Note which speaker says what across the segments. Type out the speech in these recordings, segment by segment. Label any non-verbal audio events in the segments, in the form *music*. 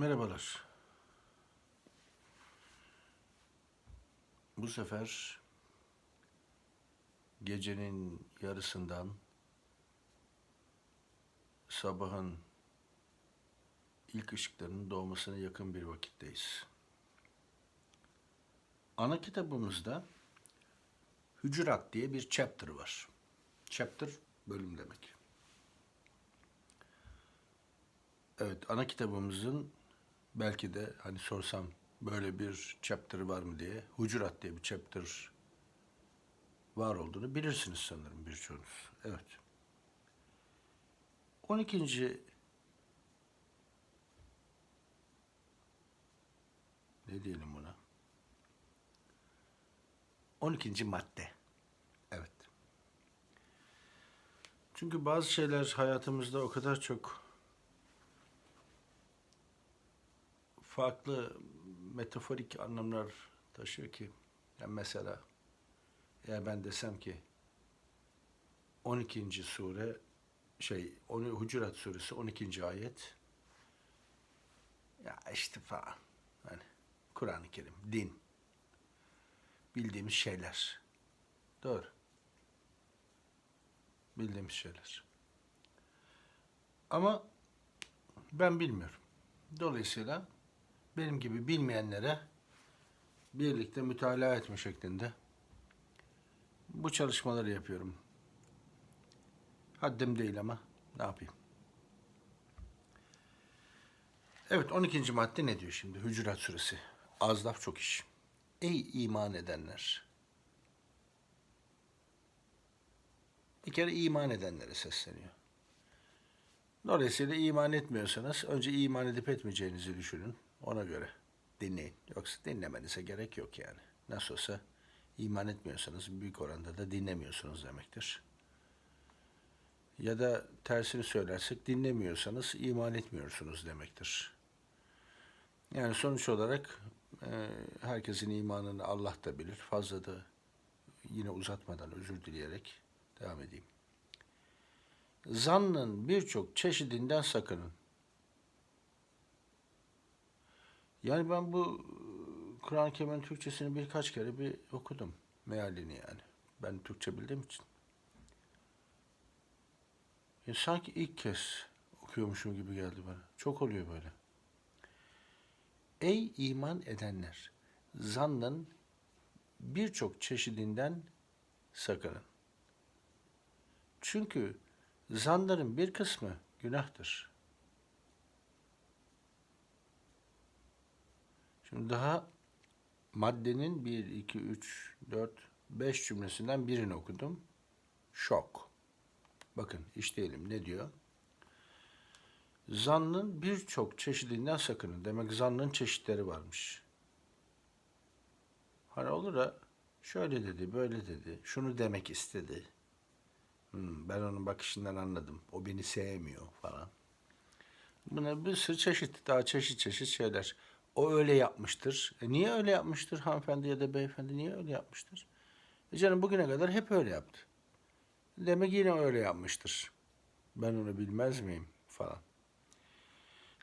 Speaker 1: Merhabalar. Bu sefer gecenin yarısından sabahın ilk ışıklarının doğmasına yakın bir vakitteyiz. Ana kitabımızda Hücurat diye bir chapter var. Chapter bölüm demek. Evet, ana kitabımızın belki de hani sorsam böyle bir chapter var mı diye Hucurat diye bir chapter var olduğunu bilirsiniz sanırım birçoğunuz. Evet. 12. ne diyelim buna? 12. madde. Evet. Çünkü bazı şeyler hayatımızda o kadar çok farklı metaforik anlamlar taşıyor ki. Yani mesela eğer ben desem ki 12. sure şey Hucurat suresi 12. ayet ya işte falan hani Kur'an-ı Kerim din bildiğimiz şeyler. Doğru. Bildiğimiz şeyler. Ama ben bilmiyorum. Dolayısıyla benim gibi bilmeyenlere birlikte mütalaa etme şeklinde bu çalışmaları yapıyorum. Haddim değil ama ne yapayım. Evet 12. madde ne diyor şimdi? Hücurat suresi. Az laf çok iş. Ey iman edenler. Bir kere iman edenlere sesleniyor. Dolayısıyla iman etmiyorsanız önce iman edip etmeyeceğinizi düşünün. Ona göre dinleyin. Yoksa dinlemenize gerek yok yani. Nasıl olsa iman etmiyorsanız büyük oranda da dinlemiyorsunuz demektir. Ya da tersini söylersek dinlemiyorsanız iman etmiyorsunuz demektir. Yani sonuç olarak e, herkesin imanını Allah da bilir. Fazla da yine uzatmadan özür dileyerek devam edeyim. Zannın birçok çeşidinden sakının. Yani ben bu e, Kur'an-ı Kerim'in Türkçesini birkaç kere bir okudum. Mealini yani. Ben Türkçe bildiğim için. Ya sanki ilk kez okuyormuşum gibi geldi bana. Çok oluyor böyle. Ey iman edenler! Zannın birçok çeşidinden sakının. Çünkü zanların bir kısmı günahtır. Şimdi daha maddenin 1, 2, 3, 4, 5 cümlesinden birini okudum. Şok. Bakın işleyelim ne diyor? Zannın birçok çeşidinden sakının. Demek zannın çeşitleri varmış. Hani olur da şöyle dedi, böyle dedi, şunu demek istedi. Hmm, ben onun bakışından anladım. O beni sevmiyor falan. Buna bir sürü çeşit, daha çeşit çeşit şeyler. O öyle yapmıştır. E niye öyle yapmıştır hanımefendi ya da beyefendi? Niye öyle yapmıştır? E canım bugüne kadar hep öyle yaptı. Demek yine öyle yapmıştır. Ben onu bilmez miyim falan.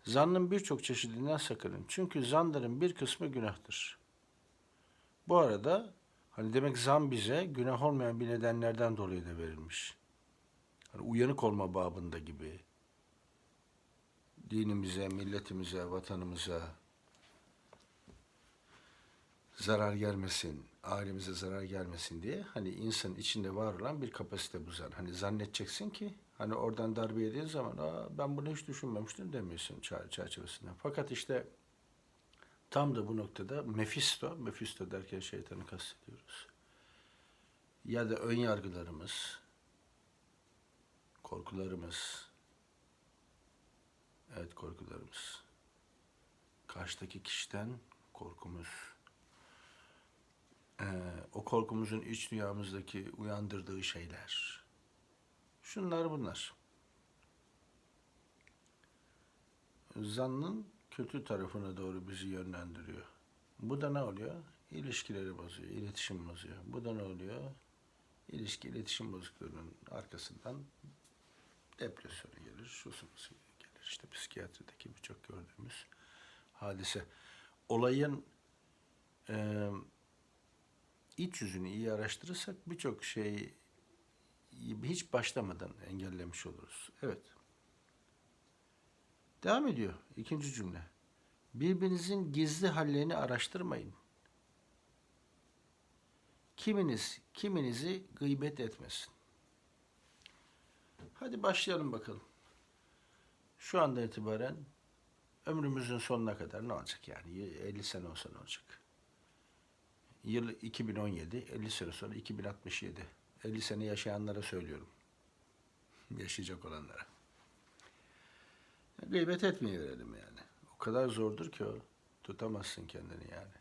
Speaker 1: Zannın birçok çeşidinden sakının. Çünkü zanların bir kısmı günahtır. Bu arada hani demek zan bize günah olmayan bir nedenlerden dolayı da verilmiş. Hani uyanık olma babında gibi. Dinimize, milletimize, vatanımıza zarar gelmesin, ailemize zarar gelmesin diye hani insanın içinde var olan bir kapasite bu zan. Hani zannedeceksin ki hani oradan darbe yediğin zaman Aa, ben bunu hiç düşünmemiştim demiyorsun çer- çerçevesinden. Fakat işte tam da bu noktada Mephisto, Mephisto derken şeytanı kastediyoruz. Ya da ön yargılarımız, korkularımız, evet korkularımız, karşıdaki kişiden korkumuz, ee, o korkumuzun iç dünyamızdaki uyandırdığı şeyler. Şunlar bunlar. Zannın kötü tarafına doğru bizi yönlendiriyor. Bu da ne oluyor? İlişkileri bozuyor, iletişim bozuyor. Bu da ne oluyor? İlişki, iletişim bozukluğunun arkasından depresyona gelir, busu gelir. İşte psikiyatrideki birçok gördüğümüz hadise. Olayın e, iç yüzünü iyi araştırırsak birçok şey hiç başlamadan engellemiş oluruz. Evet. Devam ediyor ikinci cümle. Birbirinizin gizli hallerini araştırmayın. Kiminiz kiminizi gıybet etmesin. Hadi başlayalım bakalım. Şu anda itibaren ömrümüzün sonuna kadar ne olacak yani? 50 sene olsa ne olacak? Yıl 2017, 50 sene sonra 2067. 50 sene yaşayanlara söylüyorum. Yaşayacak olanlara. Gıybet etmeye verelim yani. O kadar zordur ki o. Tutamazsın kendini yani.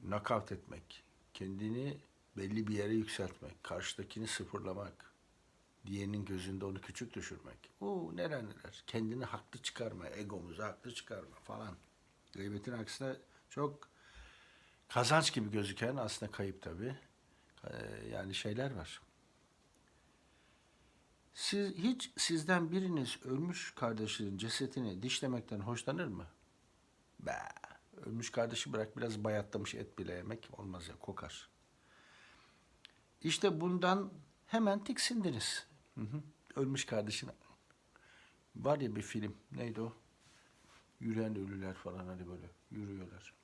Speaker 1: Nakavt etmek. Kendini belli bir yere yükseltmek. Karşıdakini sıfırlamak. Diğerinin gözünde onu küçük düşürmek. Oo neler neler. Kendini haklı çıkarma. Egomuzu haklı çıkarma falan. Gıybetin aksine çok kazanç gibi gözüken aslında kayıp tabii. Ee, Yani şeyler var. Siz hiç sizden biriniz ölmüş kardeşinin cesetini dişlemekten hoşlanır mı? Be, ölmüş kardeşi bırak biraz bayatlamış et bile yemek olmaz ya kokar. İşte bundan hemen tiksindiniz. Hı hı. Ölmüş kardeşine. Var ya bir film neydi o? Yürüyen ölüler falan hani böyle yürüyorlar.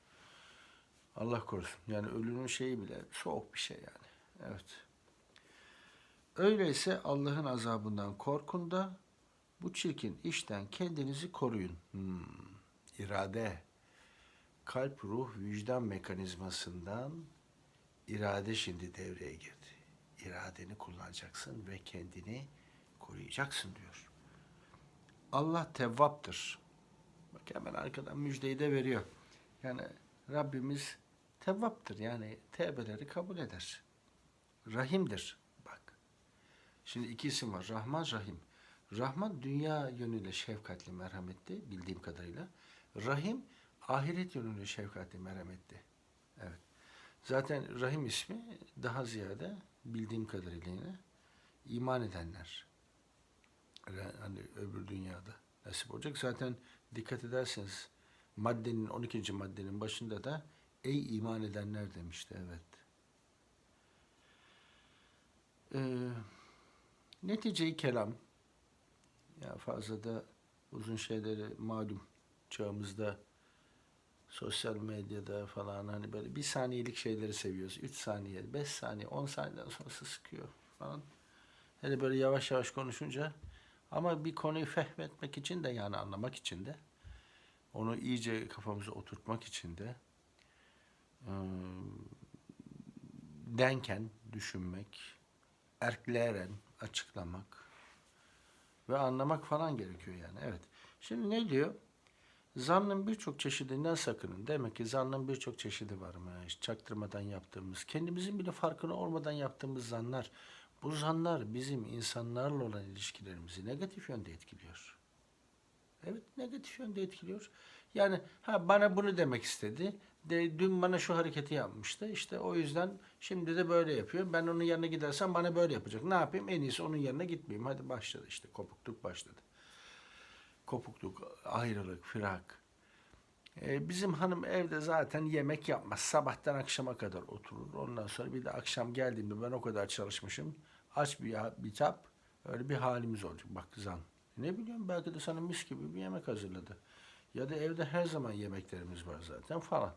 Speaker 1: Allah korusun. Yani ölünün şeyi bile soğuk bir şey yani. Evet. Öyleyse Allah'ın azabından korkun da bu çirkin işten kendinizi koruyun. Hmm. İrade, kalp, ruh, vicdan mekanizmasından irade şimdi devreye girdi. İradeni kullanacaksın ve kendini koruyacaksın diyor. Allah tevvaptır. Bak hemen arkadan müjdeyi de veriyor. Yani Rabbimiz tevvaptır. Yani tevbeleri kabul eder. Rahimdir. Bak. Şimdi iki isim var. Rahman, Rahim. Rahman dünya yönüyle şefkatli, merhametli bildiğim kadarıyla. Rahim ahiret yönüyle şefkatli, merhametli. Evet. Zaten Rahim ismi daha ziyade bildiğim kadarıyla yine iman edenler. Hani öbür dünyada nasip olacak. Zaten dikkat ederseniz maddenin 12. maddenin başında da ey iman edenler demişti. Evet. Ee, neticeyi kelam ya fazla da uzun şeyleri malum çağımızda sosyal medyada falan hani böyle bir saniyelik şeyleri seviyoruz. Üç saniye, beş saniye, on saniyeden sonrası sıkıyor falan. Hele böyle yavaş yavaş konuşunca ama bir konuyu fehmetmek için de yani anlamak için de onu iyice kafamıza oturtmak için de denken düşünmek, erkleyeren açıklamak ve anlamak falan gerekiyor yani. Evet. Şimdi ne diyor? Zannın birçok çeşidinden sakının. Demek ki zannın birçok çeşidi varmış. Çaktırmadan yaptığımız, kendimizin bile farkına olmadan yaptığımız zanlar. Bu zanlar bizim insanlarla olan ilişkilerimizi negatif yönde etkiliyor. Evet, negatif yönde etkiliyor. Yani ha bana bunu demek istedi. De, dün bana şu hareketi yapmıştı. İşte o yüzden şimdi de böyle yapıyor. Ben onun yanına gidersem bana böyle yapacak. Ne yapayım? En iyisi onun yanına gitmeyeyim. Hadi başladı işte. Kopukluk başladı. Kopukluk, ayrılık, firak. Ee, bizim hanım evde zaten yemek yapmaz. Sabahtan akşama kadar oturur. Ondan sonra bir de akşam geldiğimde ben o kadar çalışmışım. Aç bir bitap. Öyle bir halimiz olacak. Bak zan. Ne biliyorum belki de sana mis gibi bir yemek hazırladı. Ya da evde her zaman yemeklerimiz var zaten falan.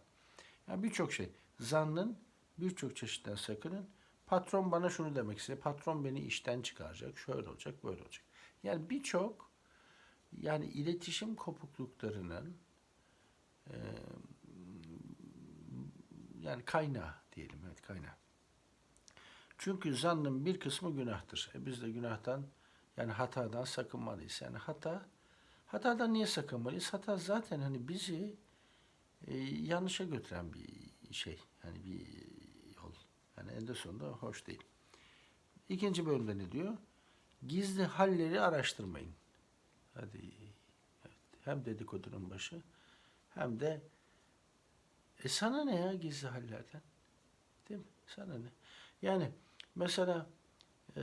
Speaker 1: Yani birçok şey. Zannın birçok çeşitten sakının. Patron bana şunu demek istedi. Patron beni işten çıkaracak. Şöyle olacak, böyle olacak. Yani birçok yani iletişim kopukluklarının e, yani kaynağı diyelim. Evet kaynağı. Çünkü zannın bir kısmı günahtır. E biz de günahtan yani hatadan sakınmalıyız. Yani hata hatadan niye sakınmalıyız? Hata zaten hani bizi e, yanlışa götüren bir şey. Yani bir yol. Yani en de sonunda hoş değil. İkinci bölümde ne diyor? Gizli halleri araştırmayın. Hadi. Evet. Hem dedikodunun başı hem de e sana ne ya gizli hallerden? Değil mi? Sana ne? Yani mesela e,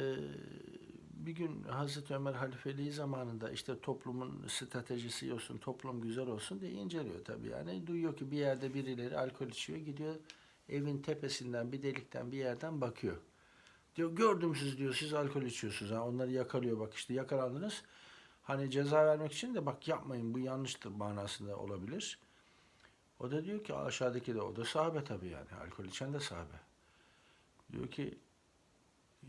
Speaker 1: bir gün Hazreti Ömer halifeliği zamanında işte toplumun stratejisi olsun, toplum güzel olsun diye inceliyor tabii. Yani duyuyor ki bir yerde birileri alkol içiyor, gidiyor evin tepesinden bir delikten bir yerden bakıyor. Diyor gördüm siz diyor siz alkol içiyorsunuz. Ha, onları yakalıyor bak işte yakalandınız. Hani ceza vermek için de bak yapmayın bu yanlıştır manasında olabilir. O da diyor ki aşağıdaki de o da sahabe tabii yani alkol içen de sahabe. Diyor ki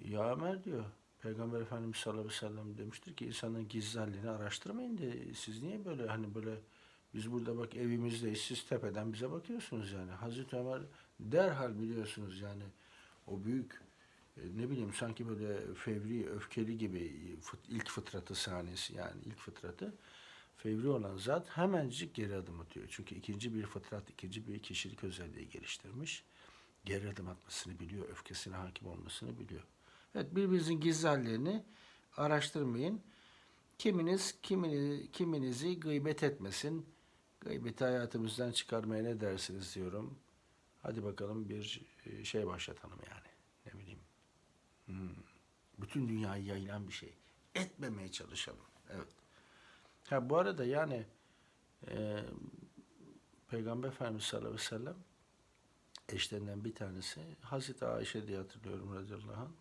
Speaker 1: ya Ömer diyor Peygamber Efendimiz sallallahu aleyhi ve sellem demiştir ki insanın gizli halini araştırmayın de siz niye böyle hani böyle biz burada bak evimizdeyiz siz tepeden bize bakıyorsunuz yani. Hazreti Ömer derhal biliyorsunuz yani o büyük e, ne bileyim sanki böyle fevri, öfkeli gibi ilk fıtratı sahnesi yani ilk fıtratı fevri olan zat hemencik geri adım atıyor. Çünkü ikinci bir fıtrat, ikinci bir kişilik özelliği geliştirmiş. Geri adım atmasını biliyor, öfkesine hakim olmasını biliyor. Evet, birbirinizin gizli hallerini araştırmayın. Kiminiz kimini, kiminizi gıybet etmesin. Gıybeti hayatımızdan çıkarmaya ne dersiniz diyorum. Hadi bakalım bir e, şey başlatalım yani. Ne bileyim. Hmm. Bütün dünyayı yayılan bir şey. Etmemeye çalışalım. Evet. Ha bu arada yani e, Peygamber Efendimiz sallallahu aleyhi ve sellem eşlerinden bir tanesi Hazreti Ayşe diye hatırlıyorum radıyallahu anh.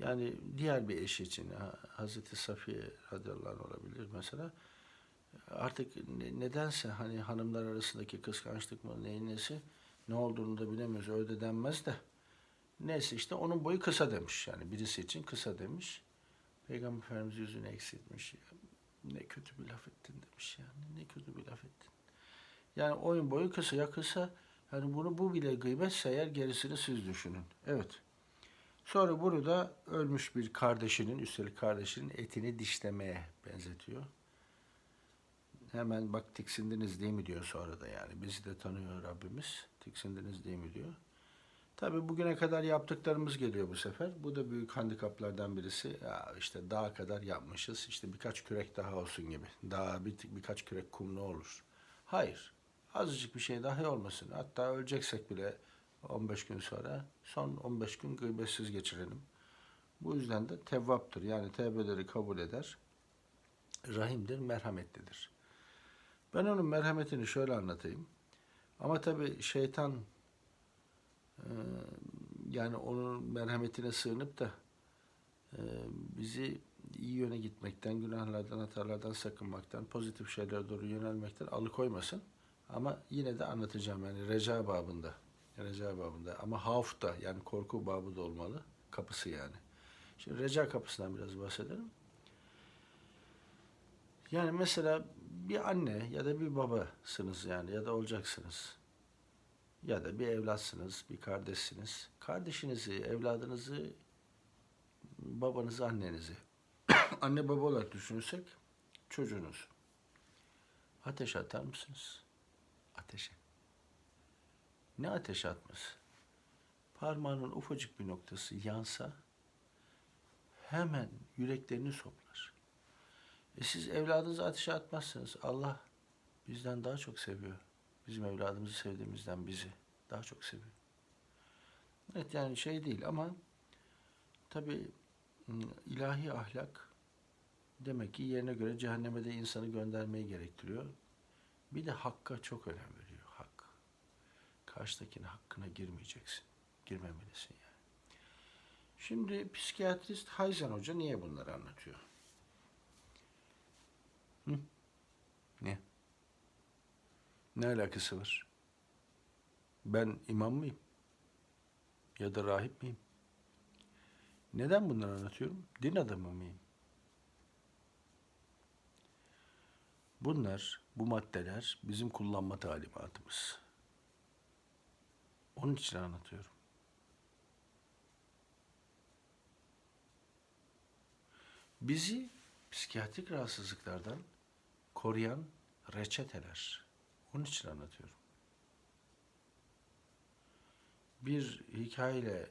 Speaker 1: Yani diğer bir eş için ha, Hazreti Safiye radıyallahu olabilir mesela. Artık ne- nedense hani hanımlar arasındaki kıskançlık mı neyin nesi ne olduğunu da bilemiyoruz. Öyle de denmez de. Neyse işte onun boyu kısa demiş yani birisi için kısa demiş. Peygamber Efendimiz yüzünü eksiltmiş. Ne kötü bir laf ettin demiş yani. Ne kötü bir laf ettin. Yani oyun boyu kısa ya kısa. Yani bunu bu bile gıybetse eğer gerisini siz düşünün. Evet. Sonra bunu da ölmüş bir kardeşinin, üstelik kardeşinin etini dişlemeye benzetiyor. Hemen bak tiksindiniz değil mi diyor sonra da yani. Bizi de tanıyor Rabbimiz. Tiksindiniz değil mi diyor. Tabii bugüne kadar yaptıklarımız geliyor bu sefer. Bu da büyük handikaplardan birisi. Ya işte daha kadar yapmışız. İşte birkaç kürek daha olsun gibi. Daha bir, birkaç kürek kum ne olur? Hayır. Azıcık bir şey dahi olmasın. Hatta öleceksek bile 15 gün sonra son 15 gün gıybetsiz geçirelim. Bu yüzden de tevvaptır. Yani tevbeleri kabul eder. Rahimdir, merhametlidir. Ben onun merhametini şöyle anlatayım. Ama tabii şeytan ee, yani onun merhametine sığınıp da e, bizi iyi yöne gitmekten, günahlardan, hatalardan sakınmaktan, pozitif şeylere doğru yönelmekten alıkoymasın. Ama yine de anlatacağım yani reca babında. Reca babında ama havf da yani korku babı da olmalı. Kapısı yani. Şimdi reca kapısından biraz bahsedelim. Yani mesela bir anne ya da bir babasınız yani ya da olacaksınız ya da bir evlatsınız, bir kardeşsiniz. Kardeşinizi, evladınızı, babanızı, annenizi, *coughs* anne baba olarak düşünürsek çocuğunuz. Ateşe atar mısınız? Ateşe. Ne ateşe atması? Parmağının ufacık bir noktası yansa hemen yüreklerini soplar. E siz evladınızı ateşe atmazsınız. Allah bizden daha çok seviyor. Bizim evladımızı sevdiğimizden bizi daha çok seviyor. Evet yani şey değil ama tabi ilahi ahlak demek ki yerine göre cehenneme de insanı göndermeyi gerektiriyor. Bir de hakka çok önem veriyor. Hak. Karşıdakinin hakkına girmeyeceksin. Girmemelisin yani. Şimdi psikiyatrist Hayzen Hoca niye bunları anlatıyor? Hı? Niye? Ne alakası var? Ben imam mıyım? Ya da rahip miyim? Neden bunları anlatıyorum? Din adamı mıyım? Bunlar, bu maddeler bizim kullanma talimatımız. Onun için anlatıyorum. Bizi psikiyatrik rahatsızlıklardan koruyan reçeteler. Onun için anlatıyorum. Bir hikayeyle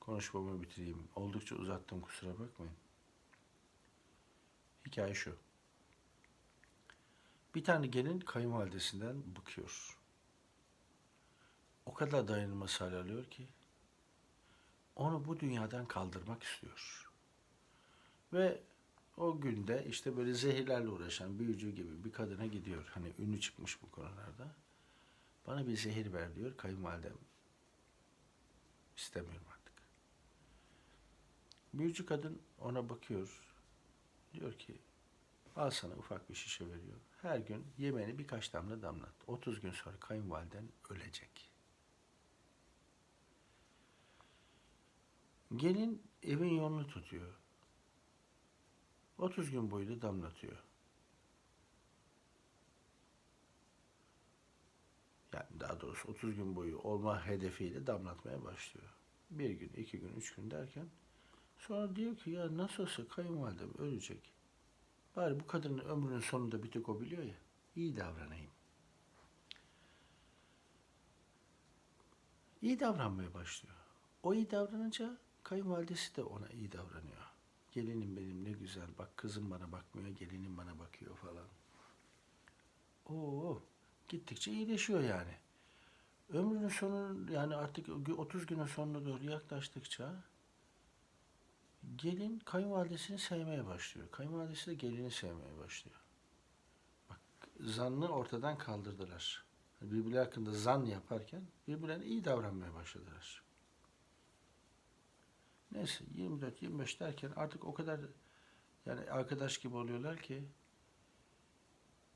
Speaker 1: konuşmamı bitireyim. Oldukça uzattım kusura bakmayın. Hikaye şu. Bir tane gelin kayınvalidesinden bıkıyor. Kadar dayanılmaz hal alıyor ki onu bu dünyadan kaldırmak istiyor. Ve o günde işte böyle zehirlerle uğraşan büyücü gibi bir kadına gidiyor. Hani ünlü çıkmış bu konularda. Bana bir zehir ver diyor. Kayınvalidem istemiyorum artık. Büyücü kadın ona bakıyor. Diyor ki al sana ufak bir şişe veriyor. Her gün yemeğini birkaç damla damlat. 30 gün sonra kayınvaliden ölecek. Gelin evin yolunu tutuyor. 30 gün boyu da damlatıyor. Yani daha doğrusu 30 gün boyu olma hedefiyle damlatmaya başlıyor. Bir gün, iki gün, üç gün derken sonra diyor ki ya nasıl olsa kayınvalidem ölecek. Bari bu kadının ömrünün sonunda bir tek o biliyor ya. iyi davranayım. İyi davranmaya başlıyor. O iyi davranınca kayınvalidesi de ona iyi davranıyor. Gelinim benim ne güzel. Bak kızım bana bakmıyor, gelinim bana bakıyor falan. Oo, gittikçe iyileşiyor yani. Ömrünün sonu yani artık 30 günün sonuna doğru yaklaştıkça gelin kayınvalidesini sevmeye başlıyor. Kayınvalidesi de gelini sevmeye başlıyor. Bak zannı ortadan kaldırdılar. Birbirleri hakkında zan yaparken birbirlerine iyi davranmaya başladılar. Neyse 24-25 derken artık o kadar yani arkadaş gibi oluyorlar ki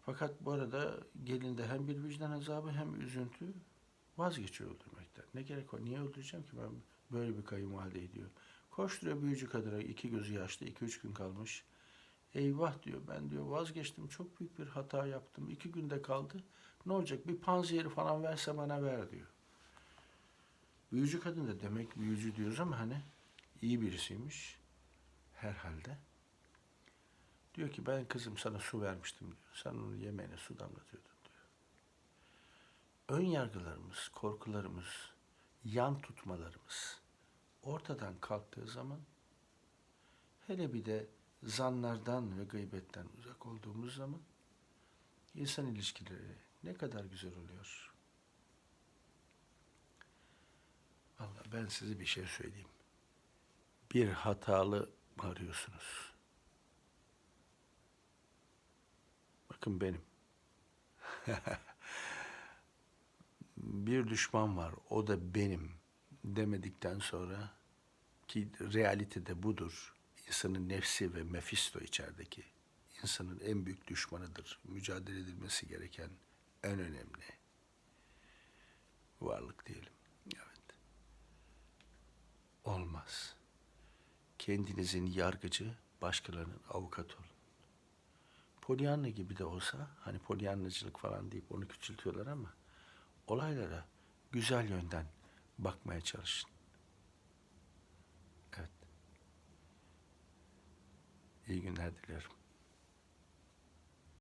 Speaker 1: fakat bu arada gelinde hem bir vicdan azabı hem üzüntü vazgeçiyor öldürmekten. Ne gerek var? Niye öldüreceğim ki ben böyle bir kayınvalideyi diyor. Koşturuyor büyücü kadına iki gözü yaşlı iki üç gün kalmış. Eyvah diyor ben diyor vazgeçtim çok büyük bir hata yaptım. iki günde kaldı. Ne olacak bir panzehiri falan verse bana ver diyor. Büyücü kadın da demek büyücü diyoruz ama hani iyi birisiymiş herhalde. Diyor ki ben kızım sana su vermiştim diyor. Sen onun yemeğine su damlatıyordun diyor. Ön yargılarımız, korkularımız, yan tutmalarımız ortadan kalktığı zaman hele bir de zanlardan ve gıybetten uzak olduğumuz zaman insan ilişkileri ne kadar güzel oluyor. Vallahi ben size bir şey söyleyeyim. Bir hatalı arıyorsunuz. Bakın benim. *laughs* bir düşman var, o da benim demedikten sonra ki realitede budur. İnsanın nefsi ve Mefisto içerideki insanın en büyük düşmanıdır. Mücadele edilmesi gereken en önemli varlık diyelim. Evet. Olmaz. Kendinizin yargıcı, başkalarının avukatı olun. Pollyanna gibi de olsa, hani polyanlacılık falan deyip onu küçültüyorlar ama olaylara güzel yönden bakmaya çalışın. Evet. İyi günler diliyorum.